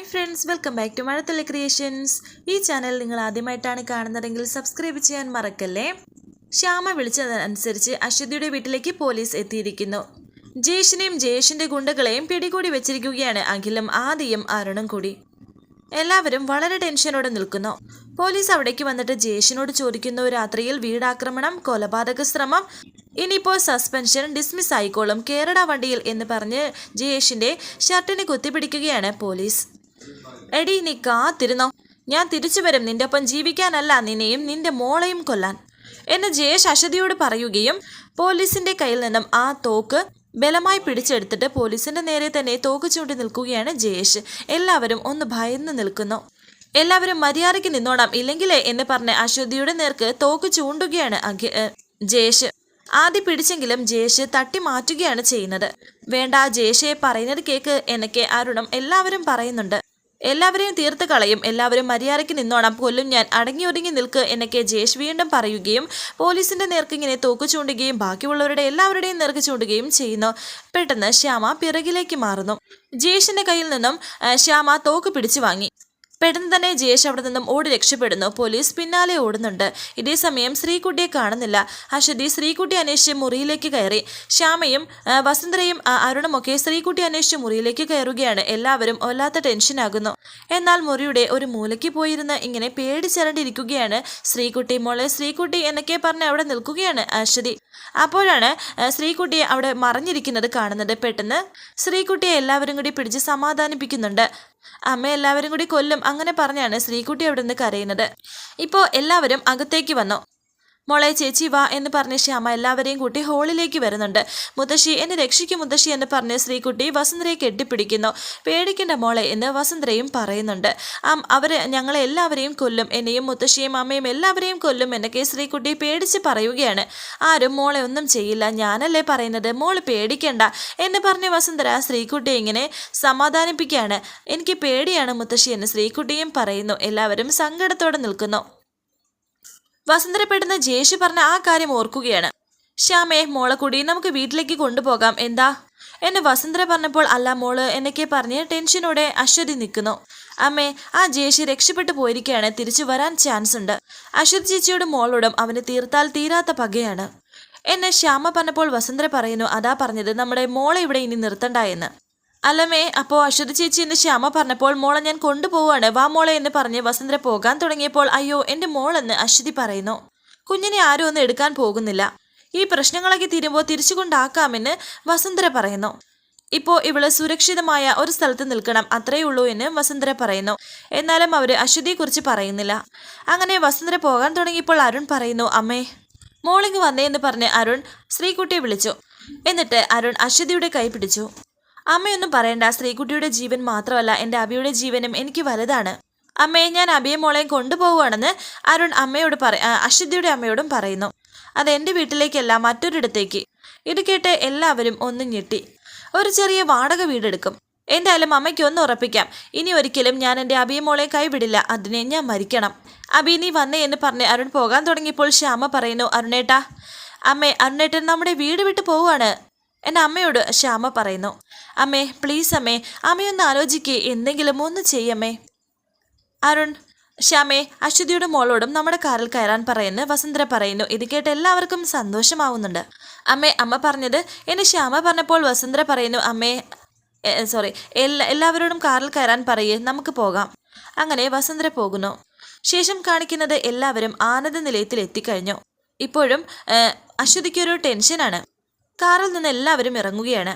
Hi friends welcome back to Mazhathulli creations ഈ channel നിങ്ങൾ ആദ്യമായിട്ടാണ് കാണുന്നതെങ്കിൽ സബ്സ്ക്രൈബ് ചെയ്യാൻ മറക്കല്ലേ? ശ്യാമ വിളിച്ചതനുസരിച്ച് അശ്വതിയുടെ വീട്ടിലേക്ക് പോലീസ് എത്തിയിരിക്കുന്നു. ജയേഷിനെയും ജയേഷിന്റെ ഗുണ്ടകളെയും പിടികൂടി വെച്ചിരിക്കുകയാണ് അഖിലും ആദിയും അരുണും കൂടി. എല്ലാവരും വളരെ ടെൻഷനോടെ നിൽക്കുന്നു. പോലീസ് അവിടേക്ക് വന്നിട്ട് ജയേഷിനോട് ചോദിക്കുന്നു രാത്രിയിൽ വീടാക്രമണം കൊലപാതക ശ്രമം ഇനിയിപ്പോൾ സസ്പെൻഷൻ ഡിസ്മിസ് ആയിക്കോളും കേരള വണ്ടിയിൽ എന്ന് പറഞ്ഞ് ജയേഷിന്റെ ഷർട്ടിനെ കുത്തിപ്പിടിക്കുകയാണ് പോലീസ്. എടി നീ കാത്തിരുന്നോ? ഞാൻ തിരിച്ചു വരും. നിന്റെ ഒപ്പം ജീവിക്കാനല്ല നിന്നെയും നിന്റെ മോളെയും കൊല്ലാൻ. എന്ന് ജയേഷ് അശ്വതിയോട് പറയുകയും പോലീസിന്റെ കയ്യിൽ നിന്നും ആ തോക്ക് ബലമായി പിടിച്ചെടുത്തിട്ട് പോലീസിന്റെ നേരെ തന്നെ തോക്ക് ചൂണ്ടി നിൽക്കുകയാണ് ജയേഷ്. എല്ലാവരും ഒന്ന് ഭയന്ന് നിൽക്കുന്നു. എല്ലാവരും മര്യാദയ്ക്ക് നിന്നോണം. ഇല്ലെങ്കിലേ എന്ന് പറഞ്ഞ് അശ്വതിയുടെ നേർക്ക് തോക്ക് ചൂണ്ടുകയാണ് ജയേഷ്. ആദ്യം പിടിച്ചെങ്കിലും ജയേഷ് തട്ടി മാറ്റുകയാണ് ചെയ്യുന്നത്. വേണ്ട ജയേഷയെ പറയുന്നത് കേക്ക് എന്നൊക്കെ അരുണും എല്ലാവരും പറയുന്നുണ്ട്. എല്ലാവരെയും തീർത്ത് കളയും. എല്ലാവരും മര്യാദയ്ക്ക് നിന്നോണം. കൊല്ലും ഞാൻ. അടങ്ങി ഒതുങ്ങി നിൽക്ക് എന്നൊക്കെ ജയേഷ് വീണ്ടും പറയുകയും പോലീസിന്റെ നേർക്ക് ഇങ്ങനെ തോക്ക് ചൂണ്ടുകയും ബാക്കിയുള്ളവരുടെ എല്ലാവരുടെയും നേർക്ക് ചൂണ്ടുകയും ചെയ്യുന്നു. പെട്ടെന്ന് ശ്യാമ പിറകിലേക്ക് മാറുന്നു. ജയേഷിന്റെ കയ്യിൽ നിന്നും ശ്യാമ തോക്ക് പിടിച്ചു വാങ്ങി. പെട്ടെന്ന് തന്നെ ജയേഷ് അവിടെ നിന്നും ഓടി രക്ഷപ്പെടുന്നു. പോലീസ് പിന്നാലെ ഓടുന്നുണ്ട്. ഇതേ സമയം ശ്രീകുട്ടിയെ കാണുന്നില്ല. അശ്വതി ശ്രീകുട്ടി അന്വേഷിച്ച് മുറിയിലേക്ക് കയറി. ശ്യാമയും വസുന്ധരയും അരുണുമൊക്കെ ശ്രീകുട്ടി അന്വേഷിച്ച് മുറിയിലേക്ക് കയറുകയാണ്. എല്ലാവരും വല്ലാത്ത ടെൻഷനാകുന്നു എന്നാൽ മുറിയുടെ ഒരു മൂലയ്ക്ക് പോയിരുന്ന് ഇങ്ങനെ പേടിച്ചരണ്ടിരിക്കുകയാണ് ശ്രീകുട്ടി. മോളെ ശ്രീകുട്ടി എന്നൊക്കെ പറഞ്ഞ് അവിടെ നിൽക്കുകയാണ് അശ്വതി അപ്പോഴാണ് ശ്രീകുട്ടിയെ അവിടെ മറിഞ്ഞിരിക്കുന്നത് കാണുന്നത്. പെട്ടെന്ന് ശ്രീകുട്ടിയെ എല്ലാവരും കൂടി പിടിച്ച് സമാധാനിപ്പിക്കുന്നുണ്ട്. അമ്മ എല്ലാവരും കൂടി കൊല്ലും അങ്ങനെ പറഞ്ഞാണ് ശ്രീകുട്ടി അവിടെ നിന്ന് കരയുന്നത്. ഇപ്പോൾ എല്ലാവരും അകത്തേക്ക് വന്നു. മോളെ ചേച്ചി വാ എന്ന് പറഞ്ഞ് ശ്യാമ എല്ലാവരെയും കൂട്ടി ഹോളിലേക്ക് വരുന്നുണ്ട്. മുത്തശ്ശി എന്നെ രക്ഷിക്കും മുത്തശ്ശി എന്ന് പറഞ്ഞ് ശ്രീകുട്ടി വസുന്ധരയെ കെട്ടിപ്പിടിക്കുന്നു. പേടിക്കേണ്ട മോളെ എന്ന് വസുന്ധരയും പറയുന്നുണ്ട്. അവർ ഞങ്ങളെ എല്ലാവരെയും കൊല്ലും. എന്നെയും മുത്തശ്ശിയും അമ്മയും എല്ലാവരെയും കൊല്ലും എന്നൊക്കെ ശ്രീകുട്ടി പേടിച്ച് പറയുകയാണ്. ആരും മോളെ ഒന്നും ചെയ്യില്ല. ഞാനല്ലേ പറയുന്നത്? മോൾ പേടിക്കണ്ട എന്ന് പറഞ്ഞ് വസുന്ധര ശ്രീകുട്ടിയെ ഇങ്ങനെ സമാധാനിപ്പിക്കുകയാണ്. എനിക്ക് പേടിയാണ് മുത്തശ്ശി എന്ന് ശ്രീകുട്ടിയും പറയുന്നു. എല്ലാവരും സങ്കടത്തോടെ നിൽക്കുന്നു. വസുന്ധര പെട്ടെന്ന് ജയേഷ് പറഞ്ഞ ആ കാര്യം ഓർക്കുകയാണ്. ശ്യാമേ മോളെ കൂടി നമുക്ക് വീട്ടിലേക്ക് കൊണ്ടുപോകാം. എന്താ? എന്നെ വസന്തര പറഞ്ഞപ്പോൾ അല്ല മോൾ എന്നൊക്കെ പറഞ്ഞ് ടെൻഷനോടെ അശ്വതി നിൽക്കുന്നു. അമ്മേ ആ ജേഷി രക്ഷപ്പെട്ടു പോയിരിക്കുകയാണ്. തിരിച്ചു വരാൻ ചാൻസ് ഉണ്ട്. അശ്വതി ചേച്ചിയോടും മോളോടും അവന് തീർത്താൽ തീരാത്ത പകയാണ്. എന്നെ ശ്യാമ പറഞ്ഞപ്പോൾ വസന്തര പറയുന്നു അതാ പറഞ്ഞത് നമ്മുടെ മോളെ ഇവിടെ ഇനി നിർത്തണ്ട എന്ന്. അല്ലമ്മേ അപ്പോൾ അശ്വതി ചേച്ചി എന്ന് ശ്യാമ പറഞ്ഞപ്പോൾ മോളെ ഞാൻ കൊണ്ടുപോവാണ്. വാ മോളെ എന്ന് പറഞ്ഞ് വസന്തര പോകാൻ തുടങ്ങിയപ്പോൾ അയ്യോ എന്റെ മോളെന്ന് അശ്വതി പറയുന്നു. കുഞ്ഞിനെ ആരും ഒന്നും എടുക്കാൻ പോകുന്നില്ല. ഈ പ്രശ്നങ്ങളൊക്കെ തീരുമ്പോൾ തിരിച്ചു കൊണ്ടാക്കാമെന്ന് വസന്തര പറയുന്നു. ഇപ്പോൾ ഇവൾ സുരക്ഷിതമായ ഒരു സ്ഥലത്ത് നിൽക്കണം അത്രയേ ഉള്ളൂ എന്ന് വസന്തര പറയുന്നു. എന്നാലും അവർ അശ്വതിയെക്കുറിച്ച് പറയുന്നില്ല. അങ്ങനെ വസന്തര പോകാൻ തുടങ്ങിയപ്പോൾ അരുൺ പറയുന്നു അമ്മേ മോളിങ് വന്നേ എന്ന് പറഞ്ഞ് അരുൺ ശ്രീകുട്ടിയെ വിളിച്ചു. എന്നിട്ട് അരുൺ അശ്വതിയുടെ കൈ പിടിച്ചു. അമ്മയൊന്നും പറയണ്ട. സ്ത്രീകുട്ടിയുടെ ജീവൻ മാത്രമല്ല എന്റെ അബിയുടെ ജീവനും എനിക്ക് വലുതാണ്. അമ്മയെ ഞാൻ അബിയെ മോളെയും കൊണ്ടുപോവുകയാണെന്ന് അരുൺ അമ്മയോട് പറ അശ്വതിയുടെ അമ്മയോടും പറയുന്നു. അത് എന്റെ വീട്ടിലേക്കല്ല മറ്റൊരിടത്തേക്ക്. ഇത് കേട്ട് എല്ലാവരും ഒന്നും ഞെട്ടി. ഒരു ചെറിയ വാടക വീടെടുക്കും. എന്തായാലും അമ്മയ്ക്ക് ഒന്ന് ഉറപ്പിക്കാം. ഇനി ഒരിക്കലും ഞാൻ എന്റെ അബിയെ മോളെ കൈവിടില്ല. അതിനെ ഞാൻ മരിക്കണം. അബി നീ വന്നേ എന്ന് പറഞ്ഞ് അരുൺ പോകാൻ തുടങ്ങിയപ്പോൾ ശ്യാമ പറയുന്നു അരുണേട്ടാ അമ്മേ അരുണേട്ടൻ നമ്മുടെ വീട് വിട്ട് പോവുകയാണ്. എന്റെ അമ്മയോട് ശ്യാമ പറയുന്നു അമ്മേ പ്ലീസ് അമ്മേ അമ്മയൊന്ന് ആലോചിക്കേ എന്തെങ്കിലും ഒന്ന് ചെയ്യമ്മേ. അരുൺ ശ്യാമേ അശ്വതിയുടെ മോളോടും നമ്മുടെ കാറിൽ കയറാൻ പറയുന്നു വസുന്ധര പറയുന്നു. ഇത് കേട്ട് എല്ലാവർക്കും സന്തോഷമാവുന്നുണ്ട്. അമ്മേ അമ്മ പറഞ്ഞത് എന്നെ ശ്യാമ പറഞ്ഞപ്പോൾ വസുന്ധര പറയുന്നു അമ്മേ സോറി എല്ലാ എല്ലാവരോടും കാറിൽ കയറാൻ പറയേ നമുക്ക് പോകാം. അങ്ങനെ വസുന്ധര പോകുന്നു. ശേഷം കാണിക്കുന്നത് എല്ലാവരും ആനന്ദ നിലയത്തിൽ എത്തിക്കഴിഞ്ഞു. ഇപ്പോഴും അശ്വതിക്കൊരു ടെൻഷനാണ്. കാറിൽ നിന്ന് എല്ലാവരും ഇറങ്ങുകയാണ്.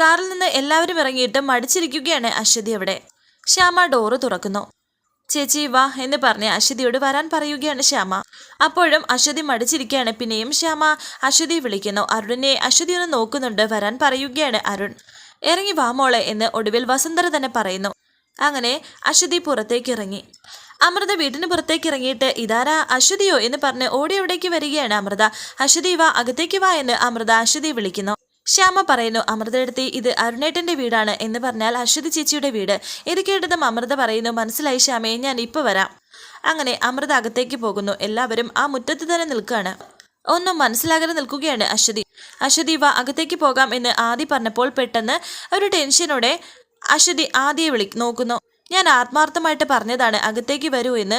കാറിൽ നിന്ന് എല്ലാവരും ഇറങ്ങിയിട്ട് മടിച്ചിരിക്കുകയാണ് അശ്വതി അവിടെ. ശ്യാമ ഡോറ് തുറക്കുന്നു. ചേച്ചി വാ എന്ന് പറഞ്ഞ് അശ്വതിയോട് വരാൻ പറയുകയാണ് ശ്യാമ. അപ്പോഴും അശ്വതി മടിച്ചിരിക്കുകയാണ്. പിന്നെയും ശ്യാമ അശ്വതി വിളിക്കുന്നു. അരുണിനെ അശ്വതി ഒന്ന് നോക്കുന്നുണ്ട്. വരാൻ പറയുകയാണ് അരുൺ. ഇറങ്ങി വാ മോളെ എന്ന് ഒടുവിൽ വസുന്ധര തന്നെ പറയുന്നു. അങ്ങനെ അശ്വതി പുറത്തേക്ക് ഇറങ്ങി. അമൃത വീട്ടിന് പുറത്തേക്ക് ഇറങ്ങിയിട്ട് ഇതാരാ? അശ്വതിയോ? എന്ന് പറഞ്ഞ് ഓടിയവിടേക്ക് വരികയാണ് അമൃത. അശ്വതി വാ അകത്തേക്ക് വാ എന്ന് അമൃത അശ്വതി വിളിക്കുന്നു. ശ്യാമ പറയുന്നു അമൃതയെടുത്തി ഇത് അരുണേട്ടന്റെ വീടാണ് എന്ന് പറഞ്ഞാൽ അശ്വതി ചേച്ചിയുടെ വീട്. ഇത് കേട്ടതും അമൃത പറയുന്നു മനസ്സിലായി ശ്യാമയെ ഞാൻ ഇപ്പൊ വരാം. അങ്ങനെ അമൃത അകത്തേക്ക് പോകുന്നു. എല്ലാവരും ആ മുറ്റത്ത് തന്നെ നിൽക്കുകയാണ്. ഒന്നും മനസ്സിലാകാതെ നിൽക്കുകയാണ് അശ്വതി. അശ്വതി വാ അകത്തേക്ക് പോകാം എന്ന് ആദി പറഞ്ഞപ്പോൾ പെട്ടെന്ന് ഒരു ടെൻഷനോടെ അശ്വതി ആദിയെ വിളി നോക്കുന്നു. ഞാൻ ആത്മാർത്ഥമായിട്ട് പറഞ്ഞതാണ് അകത്തേക്ക് വരൂ എന്ന്.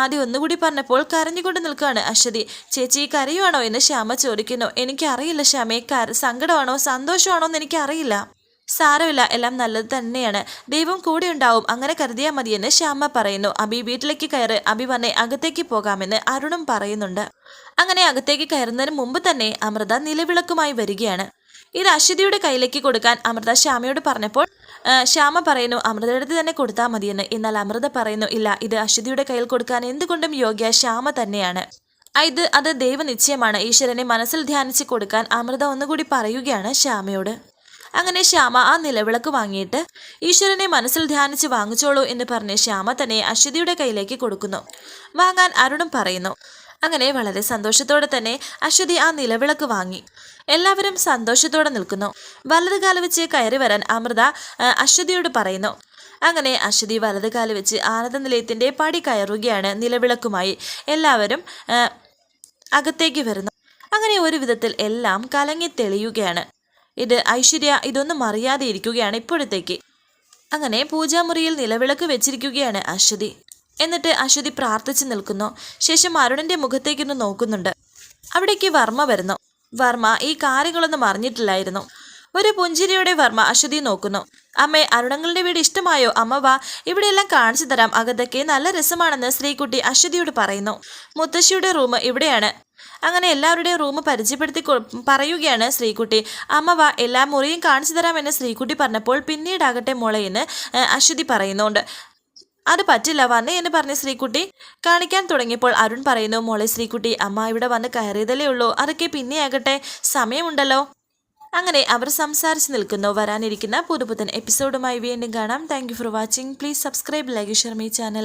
ആദ്യം ഒന്നുകൂടി പറഞ്ഞപ്പോൾ കരഞ്ഞുകൊണ്ട് നിൽക്കുകയാണ് അശ്വതി. ചേച്ചി കരയുവാണോ എന്ന് ശ്യാമ ചോദിക്കുന്നു. എനിക്കറിയില്ല ശ്യാമേ കര സങ്കടമാണോ സന്തോഷമാണോ എന്ന് എനിക്കറിയില്ല. സാരമില്ല എല്ലാം നല്ലത് തന്നെയാണ്. ദൈവം കൂടെ ഉണ്ടാവും അങ്ങനെ കരുതിയാൽ മതിയെന്ന് ശ്യാമ പറയുന്നു. അബി വീട്ടിലേക്ക് കയറ്. അബി വന്നെ അകത്തേക്ക് പോകാമെന്ന് അരുണും പറയുന്നുണ്ട്. അങ്ങനെ അകത്തേക്ക് കയറുന്നതിന് മുമ്പ് തന്നെ അമൃത നിലവിളക്കുമായി വരികയാണ്. ഇത് അശ്വതിയുടെ കയ്യിലേക്ക് കൊടുക്കാൻ അമൃത ശ്യാമയോട് പറഞ്ഞപ്പോൾ ശ്യാമ പറയുന്നു അമൃതയുടെ തന്നെ കൊടുത്താൽ മതിയെന്ന്. എന്നാൽ അമൃത പറയുന്നു ഇല്ല ഇത് അശ്വതിയുടെ കയ്യിൽ കൊടുക്കാൻ എന്തുകൊണ്ടും യോഗ്യ ശ്യാമ തന്നെയാണ്. ഇത് അത് ദൈവനിശ്ചയമാണ്. ഈശ്വരനെ മനസ്സിൽ ധ്യാനിച്ച് കൊടുക്കാൻ അമൃത ഒന്നുകൂടി പറയുകയാണ് ശ്യാമയോട്. അങ്ങനെ ശ്യാമ ആ നിലവിളക്ക് വാങ്ങിയിട്ട് ഈശ്വരനെ മനസ്സിൽ ധ്യാനിച്ച് വാങ്ങിച്ചോളൂ എന്ന് പറഞ്ഞ് ശ്യാമ തന്നെ അശ്വതിയുടെ കയ്യിലേക്ക് കൊടുക്കുന്നു. വാങ്ങാൻ അരുണും പറയുന്നു അങ്ങനെ വളരെ സന്തോഷത്തോടെ തന്നെ അശ്വതി ആ നിലവിളക്ക് വാങ്ങി. എല്ലാവരും സന്തോഷത്തോടെ നിൽക്കുന്നു. വലത് കാൽ വെച്ച് കയറി വരാൻ അമൃത അശ്വതിയോട് പറയുന്നു. അങ്ങനെ അശ്വതി വലത് കാൽ വെച്ച് ആനന്ദ നിലയത്തിന്റെ പടി കയറുകയാണ് നിലവിളക്കുമായി. എല്ലാവരും അകത്തേക്ക് വരുന്നു. അങ്ങനെ ഒരു വിധത്തിൽ എല്ലാം കലങ്ങി തെളിയുകയാണ്. ഇത് ഐശ്വര്യ ഇതൊന്നും അറിയാതെ ഇരിക്കുകയാണ് ഇപ്പോഴത്തേക്ക്. അങ്ങനെ പൂജാമുറിയിൽ നിലവിളക്ക് വെച്ചിരിക്കുകയാണ് അശ്വതി. എന്നിട്ട് അശ്വതി പ്രാർത്ഥിച്ചു നിൽക്കുന്നു. ശേഷം അരുണിന്റെ മുഖത്തേക്കൊന്ന് നോക്കുന്നുണ്ട്. അവിടേക്ക് വർമ്മ വരുന്നു. വർമ്മ ഈ കാര്യങ്ങളൊന്നും അറിഞ്ഞിട്ടില്ലായിരുന്നു. ഒരു പുഞ്ചിരിയോടെ വർമ്മ അശ്വതി നോക്കുന്നു. അമ്മേ അരുണങ്ങളുടെ വീട് ഇഷ്ടമായോ? അമ്മ വാ. ഇവിടെയെല്ലാം കാണിച്ചു തരാം. അകത്തൊക്കെ നല്ല രസമാണെന്ന് ശ്രീകുട്ടി അശ്വതിയോട് പറയുന്നു. മുത്തശ്ശിയുടെ റൂം ഇവിടെയാണ്. അങ്ങനെ എല്ലാവരുടെയും റൂം പരിചയപ്പെടുത്തി പറയുകയാണ് ശ്രീകുട്ടി. അമ്മ വാ. എല്ലാ മുറിയും കാണിച്ചു തരാമെന്ന് ശ്രീകുട്ടി പറഞ്ഞപ്പോൾ പിന്നീടാകട്ടെ മോളെ എന്ന് ഏഹ്, അശ്വതി പറയുന്നുണ്ട്. അത് പറ്റില്ല. വന്നേ എന്ന് പറഞ്ഞ ശ്രീകുട്ടി കാണിക്കാൻ തുടങ്ങിയപ്പോൾ അരുൺ പറയുന്നു മോളെ ശ്രീകുട്ടി അമ്മ ഇവിടെ വന്ന് കയറിയതല്ലേ ഉള്ളൂ. അതൊക്കെ പിന്നെ ആകട്ടെ സമയമുണ്ടല്ലോ. അങ്ങനെ അവർ സംസാരിച്ച് നിൽക്കുന്നു. വരാനിരിക്കുന്ന പുതുപുത്തൻ എപ്പിസോഡുമായി വീണ്ടും കാണാം. Thank for watching please subscribe like share my channel